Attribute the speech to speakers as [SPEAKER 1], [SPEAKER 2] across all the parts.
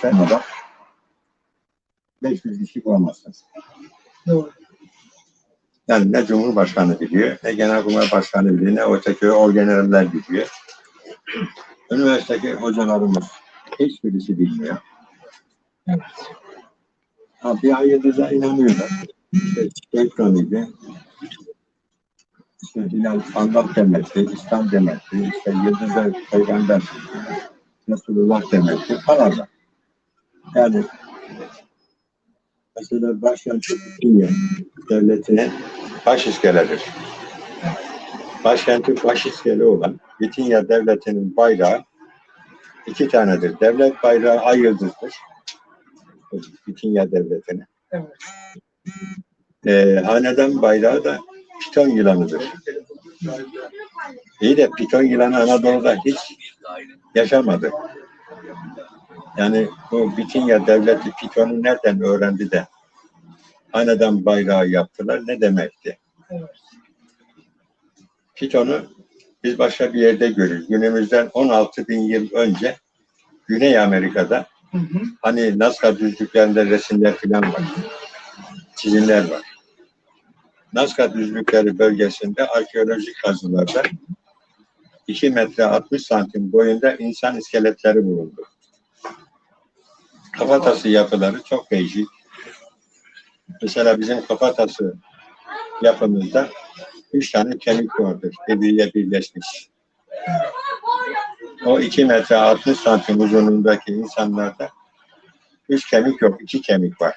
[SPEAKER 1] Sen adam 500 kişi bulamazsınız.
[SPEAKER 2] Doğru.
[SPEAKER 1] Yani ne Cumhurbaşkanı biliyor, ne Genelkurmay Başkanı biliyor, ne öteki o generaller biliyor. Üniversitedeki hocalarımız hiçbirisi bilmiyor.
[SPEAKER 2] Evet.
[SPEAKER 1] Ha, bir ay yıldıza inanıyorlar. İşte Ekranıydı. İşte Hilal Allah demekti, İslam demekti, işte Yıldız'a peygamber, Resulullah demekti falan da. Yani mesela başkent Türkiye devletinin baş iskeledir. Başkenti baş iskele olan Bitinya devletinin bayrağı iki tanedir. Devlet bayrağı ay yıldızdır. Bitinya devletinin.
[SPEAKER 2] Evet.
[SPEAKER 1] Ee, hanedan bayrağı da piton yılanıdır. İyi de piton yılanı Anadolu'da hiç yaşamadı. Yani bu Bitinya devleti pitonu nereden öğrendi de hanedan bayrağı yaptılar ne demekti?
[SPEAKER 2] Evet.
[SPEAKER 1] Pitonu biz başka bir yerde görürüz. Günümüzden 16 bin yıl önce Güney Amerika'da
[SPEAKER 2] Hı hı.
[SPEAKER 1] hani Nazca düzlüklerinde resimler falan var. Çizimler var. Nazca düzlükleri bölgesinde arkeolojik kazılarda 2 metre 60 santim boyunda insan iskeletleri bulundu. Kafatası yapıları çok değişik. Mesela bizim kafatası yapımızda üç tane kemik vardır. Birbiriyle birleşmiş. O 2 metre 60 santim uzunluğundaki insanlarda üç kemik yok, iki kemik var.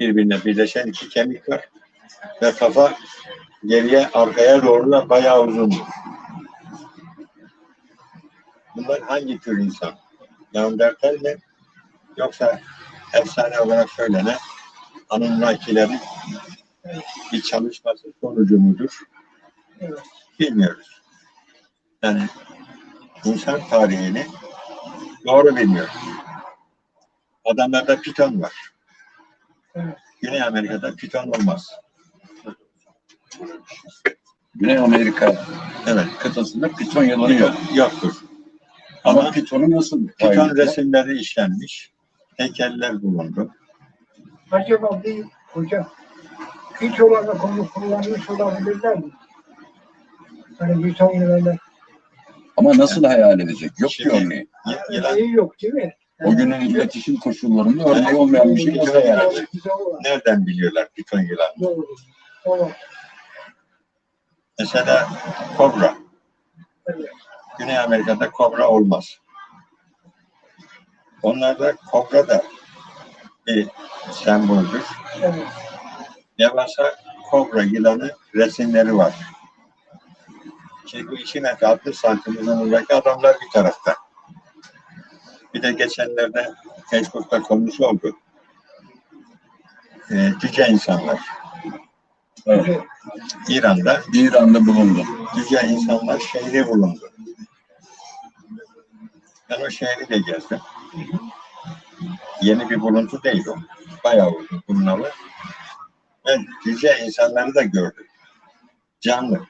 [SPEAKER 1] Birbirine birleşen iki kemik var. Ve kafa geriye arkaya doğru da bayağı uzun. Bunlar hangi tür insan? Neandertal mi? Yoksa efsane olarak söylenen Anunnakilerin bir çalışması sonucu mudur?
[SPEAKER 2] Evet.
[SPEAKER 1] Bilmiyoruz. Yani insan tarihini doğru bilmiyoruz. Adamlarda piton var.
[SPEAKER 2] Evet.
[SPEAKER 1] Güney Amerika'da piton olmaz.
[SPEAKER 3] Güney Amerika
[SPEAKER 1] Evet.
[SPEAKER 3] kıtasında piton yılanı yok.
[SPEAKER 1] Yoktur.
[SPEAKER 3] Ama
[SPEAKER 1] Ama
[SPEAKER 3] pitonu nasıl?
[SPEAKER 1] piton resimleri işlenmiş. Heykeller bulundu.
[SPEAKER 2] Acaba bir hocam hiç olan konu kullanmış olabilirler mi? Hani bir ton yılında
[SPEAKER 3] Ama nasıl hayal edecek? Yok ki
[SPEAKER 1] Şimdi-
[SPEAKER 3] örneği.
[SPEAKER 2] Örneği yok değil mi?
[SPEAKER 3] O günün iletişim koşullarında örneği olmayan bir şey nasıl hayal edecek?
[SPEAKER 1] Nereden biliyorlar piton yılan?
[SPEAKER 2] Doğru. Doğru.
[SPEAKER 1] Mesela kobra.
[SPEAKER 2] Evet.
[SPEAKER 1] Güney Amerika'da kobra olmaz. Onlarda kobra da bir semboldür.
[SPEAKER 2] Evet.
[SPEAKER 1] Devasa kobra yılanı resimleri var. Şimdi bu 2 metre 60 santim uzunluğundaki adamlar bir tarafta. Bir de geçenlerde Facebook'ta konusu oldu. Ee, cüce insanlar.
[SPEAKER 2] Evet.
[SPEAKER 1] İran'da
[SPEAKER 3] İran'da bulundu.
[SPEAKER 1] cüce insanlar şehri bulundu. Ben o şehri de gezdim. Yeni bir buluntu değil o. Bayağı oldu bulunalı. Ben cüce insanları da gördüm. Canlı.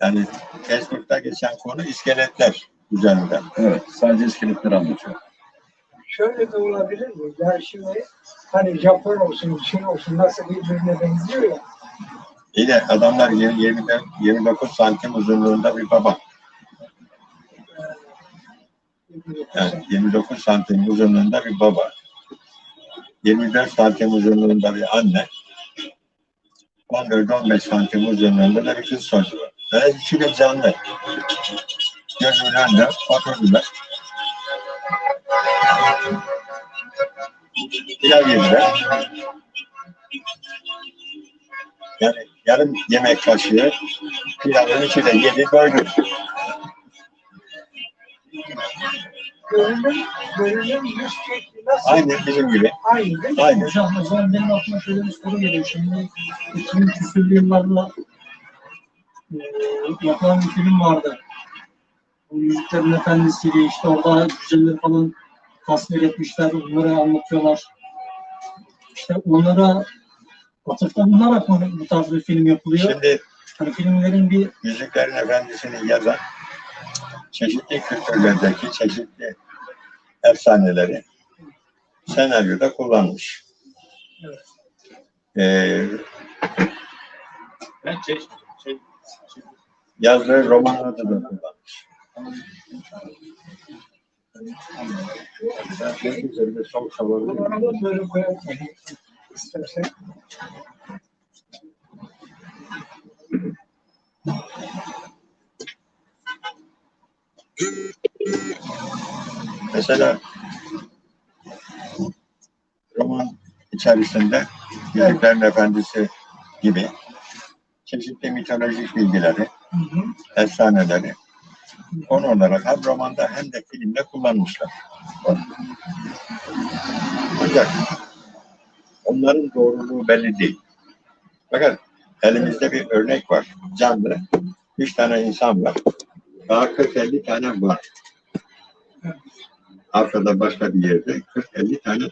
[SPEAKER 1] Yani Facebook'ta geçen konu iskeletler üzerinde.
[SPEAKER 3] Evet. Sadece iskeletleri anlatıyor.
[SPEAKER 2] Şöyle de olabilir mi? Yani şimdi hani Japon olsun, Çin olsun nasıl birbirine benziyor ya.
[SPEAKER 1] İyi de adamlar 20, 24, 29 santim uzunluğunda bir baba. Yani 29 santim uzunluğunda bir baba. 24 santim uzunluğunda bir anne. 14-15 santim uzunluğunda da bir kız çocuğu. Ve ikisi de canlı. Gözümün önünde oturdular. Pilav yediler. Yani yarım yemek kaşığı pilavın içine yedi doydu.
[SPEAKER 2] Görünüm, görünüm yüz şekli nasıl?
[SPEAKER 1] Aynı bizim gibi.
[SPEAKER 2] Aynı değil mi?
[SPEAKER 1] Aynı.
[SPEAKER 4] Hocam zaman benim aklıma şöyle bir soru geliyor. Şimdi 2000 küsürlü yıllarda e, yapılan bir film vardı. Bu Yüzüklerin Efendisi'yle işte orada güzelleri falan tasvir etmişler, onları anlatıyorlar. İşte onlara atıfta bulunarak mı bu tarz bir film yapılıyor?
[SPEAKER 1] Şimdi
[SPEAKER 4] Hani filmlerin bir
[SPEAKER 1] Yüzüklerin Efendisi'ni yazan çeşitli kültürlerdeki çeşitli efsaneleri senaryoda kullanmış.
[SPEAKER 2] Evet.
[SPEAKER 1] Ee,
[SPEAKER 3] Ben şey, şey,
[SPEAKER 1] yazdığı romanlarda da kullanmış. Üzerinde
[SPEAKER 2] böyle koyalım. İstersen.
[SPEAKER 1] Mesela roman içerisinde Yüzüklerin Efendisi gibi çeşitli mitolojik bilgileri, efsaneleri konu olarak hem romanda hem de filmde kullanmışlar. Ancak onların doğruluğu belli değil. Fakat elimizde bir örnek var. Canlı. Üç tane insan var. Daha 40-50 tane var. Afrika'da başka bir yerde. 40-50 tane